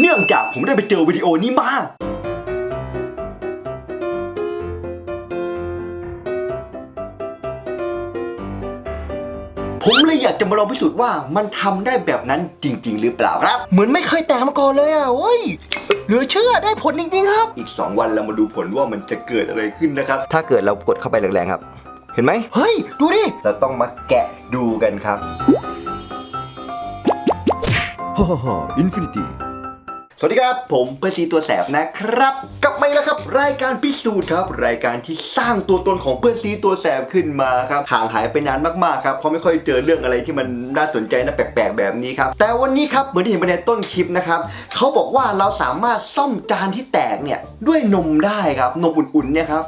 เนื่องจากผมได้ไปเจอวิดีโอนี้มา ผมเลยอยากจะมาลองพิสูจน์ว่ามันทำได้แบบนั้นจริง ๆ หรือเปล่าครับ เหมือนไม่เคยแต่งมาก่อนเลยอะโอ้ยเหลือเชื่อได้ผลจริงๆครับ อีก 2 วันเรามาดูผลว่ามันจะเกิดอะไรขึ้นนะครับ ถ้าเกิดเรากดเข้าไปแรงๆครับ เห็นไหมเฮ้ย ดูดิ เราต้องมาแกะดูกันครับ ฮ่าฮ่าฮ่าอินฟินิตี้ สวัสดีครับ ผมเปอร์ซีตัวแสบนะครับกลับมาแล้วครับ รายการพิสูจน์ครับ รายการที่สร้างตัวตนของเพื่อนซีตัวแสบขึ้นมาครับห่างหายไปนานมากๆครับเพราะไม่ค่อยเจอเรื่องอะไรที่มันน่าสนใจน่าแปลกๆ แบบนี้ครับแต่วันนี้ครับเหมือนที่เห็นไปในต้นคลิปนะครับเขาบอกว่าเราสามารถซ่อมจานที่แตกเนี่ยด้วยนมได้ครับนมอุ่นๆเนี่ยครับ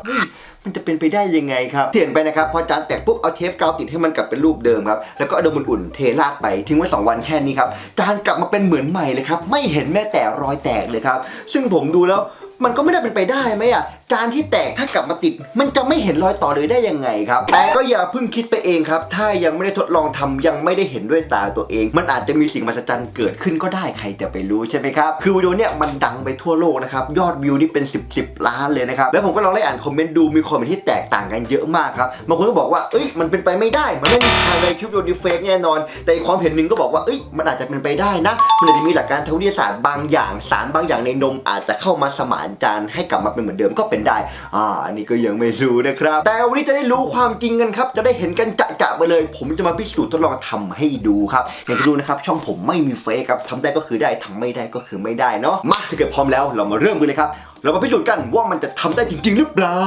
มันจะเป็นไปได้ยังไงครับเถียนไปนะครับพอจานแตกปุ๊บเอาเทปกาวติดให้มันกลับเป็นรูปเดิมครับแล้วก็เอานมอุ่นๆเทราดไปทิ้งไว้สองวันแค่นี้ครับจานกลับมาเป็นเหมือนใหม่เลยครับไม่เห็นแม้แต่รอยแตกเลยครับซึ่งผมดูแล้ว มันก็ไม่ได้เป็นไปได้ไหมอะจานที่แตกถ้ากลับมาติด มันจะไม่เห็นรอยต่อเลยได้ยังไงครับ แต่ก็อย่าเพิ่งคิดไปเองครับ ถ้ายังไม่ได้ทดลองทำยังไม่ได้เห็นด้วยตาตัวเอง มันอาจจะมีสิ่งมหัศจรรย์เกิดขึ้นก็ได้ใครจะไปรู้ใช่ไหมครับคือวิดีโอเนี้ยมันดังไปทั่วโลกนะครับยอดวิวนี่เป็น 10บสล้านเลยนะครับแล้วผมก็ลองไล่อ่านคอมเมนต์ดูมีคอมเมนต์ที่แตกต่างกันเยอะมากครับบางคนก็บอกว่าเอ้ยมันเป็นไปไม่ได้มันไม่มีทางเลยคลิปวิดีโอดีเฟกแน่นอน แต่อีกความเห็นหนึ่งก็บอกว่าเอ้ยมันอาจจะเป็นไปได้นะมันอาจจะมีหลักการทางวิทยาศาสตร์บางอย่างสารบางอย่างในนมอาจจะเข้ามาสมานจานให้กลับมาเป็นเหมือนเดิมก็เป็นได้ อ่า อันนี้ก็ยังไม่รู้นะครับ แต่วันนี้จะได้รู้ความจริงกันครับ จะได้เห็นกันจะๆไปเลย ผมจะมาพิสูจน์ทดลองทำให้ดูครับ อย่างที่รู้นะครับ ช่องผมไม่มีเฟกครับทำได้ก็คือได้ทำไม่ได้ก็คือไม่ได้เนาะ มาถ้าเกิดพร้อมแล้วเรามาเริ่มกันเลยครับ เรามาพิสูจน์กันว่ามันจะทำได้จริง ๆ หรือเปล่า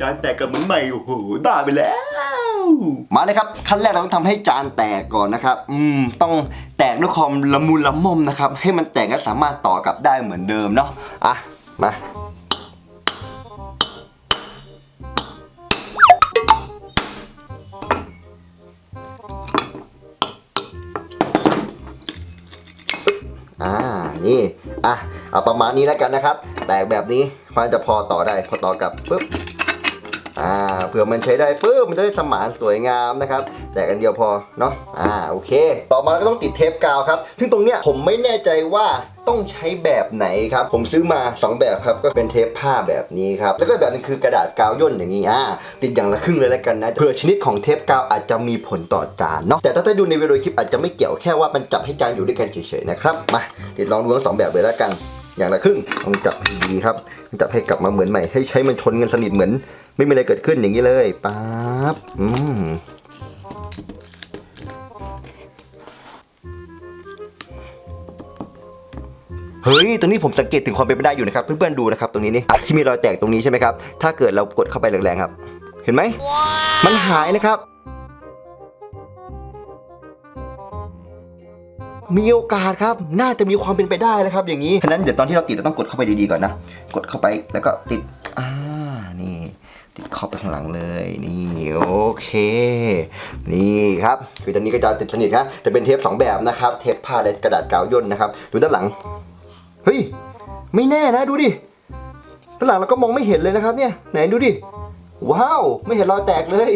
จานแตกกันเหมือนใหม่ โอ้โหได้ไปแล้วมาเลยครับขั้นแรกเราต้องทำให้จานแตกก่อนนะครับ อืม ต้องแตกด้วยความละมุนละม่อมนะครับ ให้มันแตกและสามารถต่อกลับได้เหมือนเดิมเนาะ อะ มา อ่า นี่ อะ เอาประมาณนี้แล้วกันนะครับ แตกแบบนี้ควานจะพอต่อได้ พอต่อกับปุ๊บ อ่าเผื่อมันใช้ได้ปุ๊บมันจะได้สมานสวยงามนะครับ แต่กันเดียวพอเนาะอ่าโอเค ต่อมาก็ต้องติดเทปกาวครับ ซึ่งตรงเนี้ยผมไม่แน่ใจว่าต้องใช้แบบไหนครับ ผมซื้อมา 2 แบบครับ ก็เป็นเทปผ้าแบบนี้ครับ แล้วก็แบบนึงคือกระดาษกาวย่นอย่างนี้อ่าติดอย่างละครึ่งเลยแล้วกันนะเผื่อชนิดของเทปกาวอาจจะมีผลต่อจานเนาะแต่ถ้าได้ดูในวิดีโอคลิปอาจจะไม่เกี่ยวแค่ว่ามันจับให้จานอยู่ด้วยกันเฉยๆนะครับมาติดลองดูทั้งสองแบบเลยแล้วกัน อย่างละครึ่งลองจับดีๆครับจับให้กลับมาเหมือนใหม่ให้ใช้มันชนกันสนิทเหมือน ไม่มีอะไรเกิดขึ้นอย่างนี้เลยป๊าบอืมเฮ้ย ตรงนี้ผมสังเกตถึงความเป็นไปได้อยู่นะครับ เพื่อนๆดูนะครับตรงนี้นี่อะที่มีรอยแตกตรงนี้ใช่ไหมครับ ถ้าเกิดเรากดเข้าไปแรงๆครับ เห็นไหม มันหายนะครับ มีโอกาสครับ น่าจะมีความเป็นไปได้แล้วครับ อย่างนี้ ฉะนั้นเดี๋ยวตอนที่เราติดเราต้องกดเข้าไปดีๆก่อนนะ กดเข้าไปแล้วก็ติดอ่านี่ติด เข้าไปข้างหลังเลยนี่โอเค นี่ครับคือตอนนี้ก็จะติดสนิทนะจะเป็นเทปสองแบบนะครับเทปผ้าและกระดาษกาวย่นนะครับดูด้านหลังเฮ้ยไม่แน่นะดูดิด้านหลังเราก็มองไม่เห็นเลยนะครับเนี่ยไหนดูดิว้าว ไม่เห็นรอยแตกเลย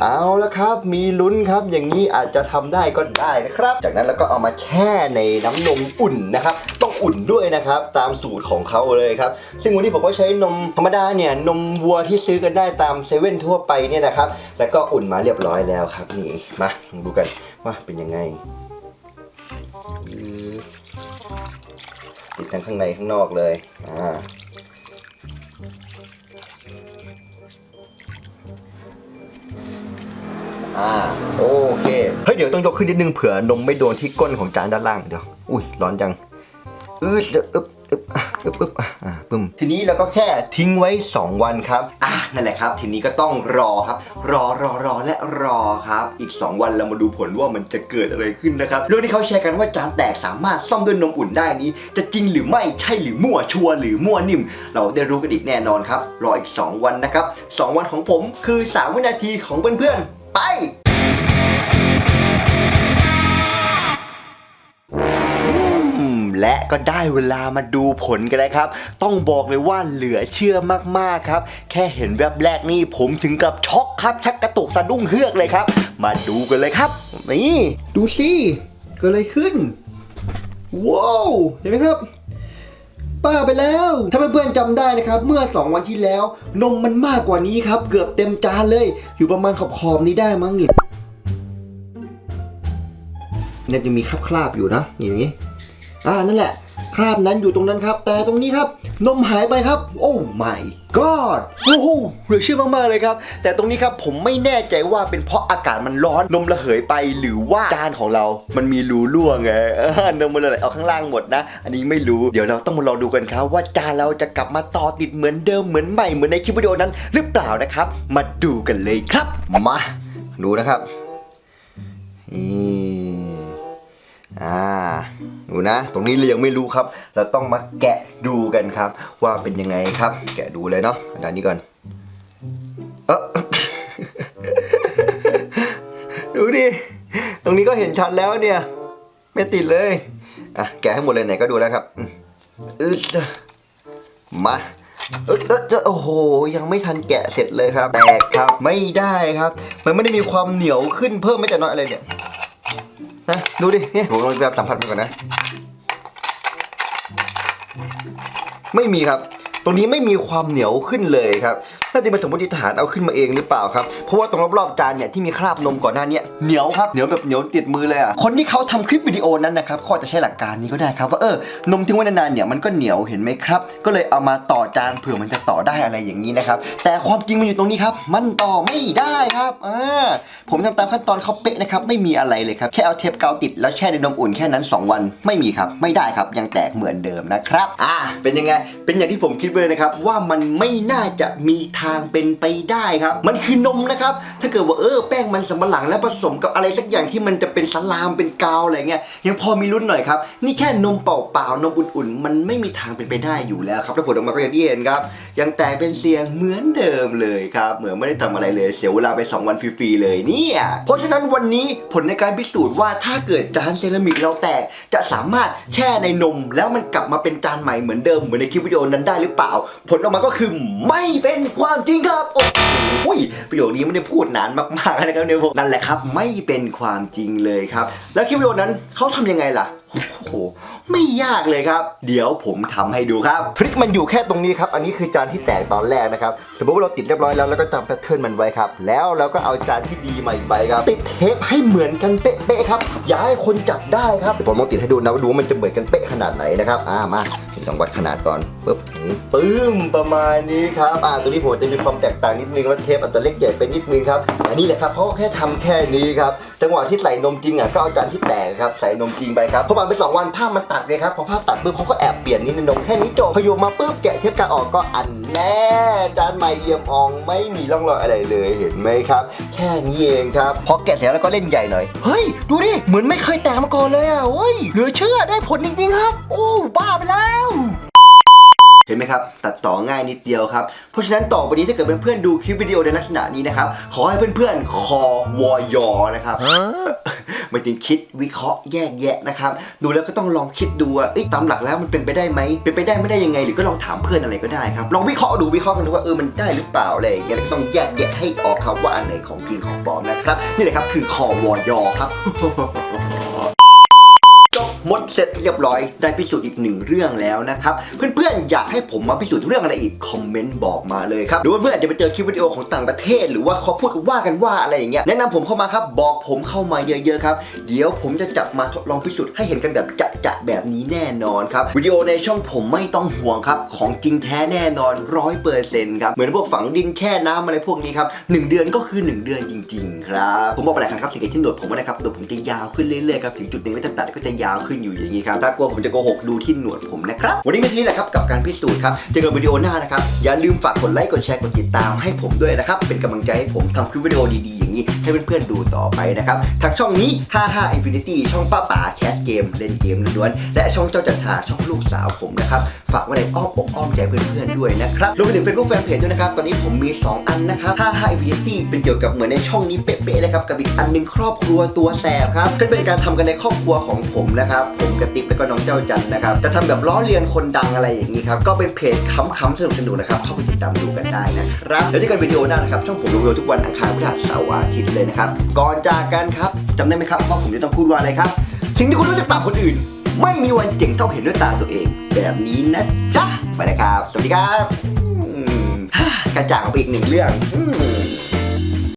เอาละครับ มีลุ้นครับ อย่างนี้อาจจะทำได้ก็ได้นะครับ จากนั้นเราก็เอามาแช่ในน้ำนมอุ่นนะครับ ต้องอุ่นด้วยนะครับ ตามสูตรของเขาเลยครับ ซึ่งวันนี้ผมก็ใช้นมธรรมดาเนี่ย นมวัวที่ซื้อกันได้ตามเซเว่นทั่วไปเนี่ยนะครับ แล้วก็อุ่นมาเรียบร้อยแล้วครับ นี่ มาดูกันว่าเป็นยังไงติดทั้งข้างในข้างนอกเลย อ่า อ่าโอเคเฮ้ยเดี๋ยวต้องยกขึ้นนิดนึงเผื่อนมไม่โดนที่ก้นของจานด้านล่างเดี๋ยวอุ้ยร้อนจังอืดเดี๋ยวอึบอึบอะอึบอึบอะอ่าปึ้มทีนี้เราก็แค่ทิ้งไว้ 2 วันครับ อะนั่นแหละครับ ทีนี้ก็ต้องรอครับ รอรอรอและรอครับ อีก 2 วันเรามาดูผลว่ามันจะเกิดอะไรขึ้นนะครับเรื่องที่เขาแชร์กันว่าจานแตกสามารถซ่อมด้วยนมอุ่นได้นี้ จะจริงหรือไม่ใช่หรือมั่วชัวร์หรือมั่วนิ่ม เราได้รู้กันอีกแน่นอนครับ รออีก 2 วันนะครับ 2 วันของผมคือ 3 วินาทีของเพื่อนๆ ไปและก็ได้เวลามาดูผลกันแล้วครับ ต้องบอกเลยว่าเหลือเชื่อมากๆครับ แค่เห็นแวบแรกนี่ผมถึงกับช็อกครับ ชักกระตุกสะดุ้งเฮือกเลยครับ มาดูกันเลยครับ นี่ ดูสิเกิดอะไรขึ้น ว้าว เห็นไหมครับ ป้าไปแล้ว ถ้าเพื่อนๆจำได้นะครับ เมื่อ 2 วันที่แล้ว นมมันมากกว่านี้ครับ เกือบเต็มจานเลย อยู่ประมาณขอบๆนี้ได้มั้งนี่เนี่ยยังมีคราบๆอยู่นะอย่างนี้ อ่านั่นแหละ คราบนั้นอยู่ตรงนั้นครับ แต่ตรงนี้ครับนมหายไปครับ โอ้ my god โอ้โหเหลือเชื่อมากๆเลยครับ แต่ตรงนี้ครับผมไม่แน่ใจว่าเป็นเพราะอากาศมันร้อนนมระเหยไปหรือว่าจานของเรา มันมีรูรั่วไงนมมันเลยเอาข้างล่างหมดนะ อันนี้ไม่รู้เดี๋ยวเราต้องมารองดูกันครับ ว่าจานเราจะกลับมาต่อติดเหมือนเดิมเหมือนใหม่เหมือนในคลิปวิดีโอนั้น หรือเปล่านะครับ มาดูกันเลยครับ มาดูนะครับนี่ นะ ตรงนี้เรายังไม่รู้ครับ เราต้องมาแกะดูกันครับ ว่าเป็นยังไงครับ แกะดูเลยเนาะด้านนี้ก่อน เออดูดิ ตรงนี้ก็เห็นชัดแล้วเนี่ย ไม่ติดเลย อะ แกะให้หมดเลยไหนก็ดูแล้วครับอืดมาเออเออเออโอ้โห ยังไม่ทันแกะเสร็จเลยครับ แตกครับ ไม่ได้ครับ มันไม่ได้มีความเหนียวขึ้นเพิ่มไม่แต่น้อยอะไรเนี่ยนะดูดิ เนี่ยผมลองแบบสัมผัสมันก่อนนะ ไม่มีครับ รงนี้ไม่มีความเหนียวขึ้นเลยครับน่าจะเป็นสมมติฐานเอาขึ้นมาเองหรือเปล่าครับเพราะว่าตรงรอบๆจานเนี่ยที่มีคราบนมก่อนหน้านี้เหนียวครับเหนียวแบบเหนียวติดมือเลยอะคนที่เขาทำคลิปวิดีโอนั้นนะครับเขาอาจจะใช้หลักการนี้ก็ได้ครับว่าเออนมทิ้งไว้นานๆเนี่ยมันก็เหนียวเห็นไหมครับ ก็เลยเอามาต่อจานเผื่อมันจะต่อได้อะไรอย่างนี้นะครับแต่ความจริงมันอยู่ตรงนี้ครับ มันต่อไม่ได้ครับอ่าผมทำตามขั้นตอนเขาเป๊ะนะครับไม่มีอะไรเลยครับแค่เอาเทปกาวติดแล้วแช่ในนมอุ่นแค่นั้น 2 วันไม่มีครับไม่ได้ครับยังแตกเหมือนเดิมนะครับอ่าเป็นยังไงเป็นอย่างที่ผมคิดไเลยนะครับว่ามันไม่น่าจะมีทางเป็นไปได้ครับ มันคือนมนะครับ ถ้าเกิดว่าเออแป้งมันสำปะหลังแล้วผสมกับอะไรสักอย่างที่มันจะเป็นสลามเป็นกาวอะไรเงี้ยยังพอมีลุ้นหน่อยครับนี่แค่นมเปล่าๆนมอุ่นๆ มันไม่มีทางเป็นไปได้อยู่แล้วครับแล้วผลออกมาก็อย่างที่เห็นครับยังแตกเป็นเสียงเหมือนเดิมเลยครับเหมือนไม่ได้ทำอะไรเลยเสียเวลาไป 2 วันฟรีๆเลยเนี่ยเพราะฉะนั้นวันนี้ผลในการพิสูจน์ว่าถ้าเกิดจานเซรามิกเราแตกจะสามารถแช่ในนมแล้วมันกลับมาเป็นจานใหม่เหมือนเดิมเหมือนในคลิปวิดีโอนั้นได้หรือเปล่าผลออกมาก็คือไม่เป็นความจริงครับ โอ้โหประโยคนี้ไม่ได้พูดนานมากๆนะครับเนี่ยผมนั่นแหละครับ ไม่เป็นความจริงเลยครับ แล้วคลิปวิดีโอนั้นเขาทำยังไงล่ะโอ้โหไม่ยากเลยครับ เดี๋ยวผมทำให้ดูครับทริคมันอยู่แค่ตรงนี้ครับอันนี้คือจานที่แตกตอนแรกนะครับสมมติว่าเราติดเรียบร้อยแล้วแล้วก็จำแพทเทิร์นมันไว้ครับแล้วเราก็เอาจานที่ดีมาอีกใบครับ ติดเทปให้เหมือนกันเป๊ะๆครับ อย่าให้คนจับได้ครับผมลองติดให้ดูนะว่าดูว่ามันจะเหมือนกันเป๊ะขนาดไหนนะครับอ่ามา ลองวัดขนาดก่อนปึ๊บนี้ปึ้มประมาณนี้ครับอ่าตัวนี้ผมจะมีความแตกต่างนิดนึงว่าเทปอาจจะเล็กใหญ่ไปนิดนึงครับอันนี้แหละครับเขาก็แค่ทำแค่นี้ครับจังหวะที่ใส่นมจริงอะก็เอาจานที่แตกครับใส่นมจริงไปครับพอผ่านไปสองวันภาพมันตัดเลยครับพอภาพตัดปุ๊บเขาก็แอบเปลี่ยนนิดนึงนมแค่นี้จบพอโยมมาปุ๊บแกะเทปกาวออกก็อันแน่จานใหม่เยี่ยมอ่องไม่มีร่องรอยอะไรเลยเห็นไหมครับ แค่นี้เองครับพอแกะเสร็จแล้วก็เล่นใหญ่หน่อยเฮ้ยดูดิเหมือนไม่เคยแตกมาก่อนเลยอะเฮ้ยเหลือเชื่อได้ผลจริงๆครับ โอ้บ้าไปแล้วเห็นไหมครับ ตัดต่อง่ายนิดเดียวครับ เพราะฉะนั้นต่อไปนี้ถ้าเกิดเพื่อนๆดูคลิปวิดีโอในลักษณะนี้นะครับ ขอให้เพื่อนๆคอวอยอนะครับไม่ถึงคิดวิเคราะห์แยกแยะนะครับ ดูแล้วก็ต้องลองคิดดูว่าเอ้ตามหลักแล้วมันเป็นไปได้ไหมเป็นไปได้ไม่ได้ยังไง หรือก็ลองถามเพื่อนอะไรก็ได้ครับลองวิเคราะห์ดูวิเคราะห์กันดูว่าเออมันได้หรือเปล่าอะไรอย่างเงี้ยแล้วก็ต้องแยกแยะให้ออกครับว่าอันไหนของจริงของปลอมนะครับ นี่แหละครับคือคอวอยอครับ หมดเสร็จเรียบร้อยได้พิสูจน์อีกหนึ่งเรื่องแล้วนะครับ เพื่อนๆ อยากให้ผมมาพิสูจน์เรื่องอะไรอีกคอมเมนต์บอกมาเลยครับหรือว่าเพื่อนอาจจะไปเจอคลิปวิดีโอของต่างประเทศ หรือว่าเขาพูดว่ากันว่าอะไรอย่างเงี้ยแนะนำผมเข้ามาครับบอกผมเข้ามาเยอะๆครับเดี๋ยวผมจะจับมาทดลองพิสูจน์ให้เห็นกันแบบจะๆแบบนี้แน่นอนครับวิดีโอในช่องผมไม่ต้องห่วงครับของจริงแท้แน่นอนร้อยเปอร์เซ็นต์ครับเหมือนพวกฝังดินแช่น้ำอะไรพวกนี้ครับหนึ่งเดือนก็คือหนึ่งเดือนจริง ๆ ครับผมบอกไปหลายครั้งครับสิ่งที่หนวดผมนะครับหนวดผมจะยาวขึ้นเรื่อยๆครับถึงจุดหนึ่งก็จะตัดก็จะยาวขึ้นอยู่อย่างนี้ครับถ้ากลัวผมจะโกหกดูที่หนวดผมนะครับ วันนี้ไม่ทีแหละครับกับการพิสูจน์ครับเจอกันวิดีโอหน้านะครับอย่าลืมฝากกดไลค์กดแชร์กดติดตามให้ผมด้วยนะครับเป็นกำลังใจให้ผมทำคลิปวิดีโอดีๆ นี้ให้เพื่อนๆดูต่อไปนะครับทางช่องนี้ 55 Infinity ช่องป้าป๋าแคสเกมเล่นเกมล้วนๆและช่องเจ้าจันทราช่องลูกสาวผมนะครับฝากไว้ในอ้อมอกอ้อมใจเพื่อนๆด้วยนะครับรวมไปถึง Facebook Fanpage ด้วยนะครับ ตอนนี้ผมมี 2 อันนะครับ 55 Infinity เป็นเกี่ยวกับเหมือนในช่องนี้เป๊ะๆเลยครับกับอีกอันนึงครอบครัวตัวแสบครับก็เป็นการทำกันในครอบครัวของผมนะครับผมกระติบแล้วก็น้องเจ้าจันนะครับจะทำแบบล้อเลียนคนดังอะไรอย่างนี้ครับก็เป็นเพจขำๆสนุกๆนะครับเข้าไปติดตามดูกันได้นะครับแล้วเจอกันวิดีโอหน้านะครับช่องผมลงวิดีโอทุกวันอังคารพฤหัสเสาร์อาทิตย์เลยนะครับ ก่อนจากกันครับจำได้ไหมครับว่าผมจะต้องพูดว่าอะไรครับสิ่งที่คุณรู้จักปากคนอื่น ไม่มีวันเจ๋งเท่าเห็นด้วยตาตัวเอง แบบนี้นะจ๊ะไปเลยครับ สวัสดีครับกระจ่างไปอีกหนึ่งเรื่องอ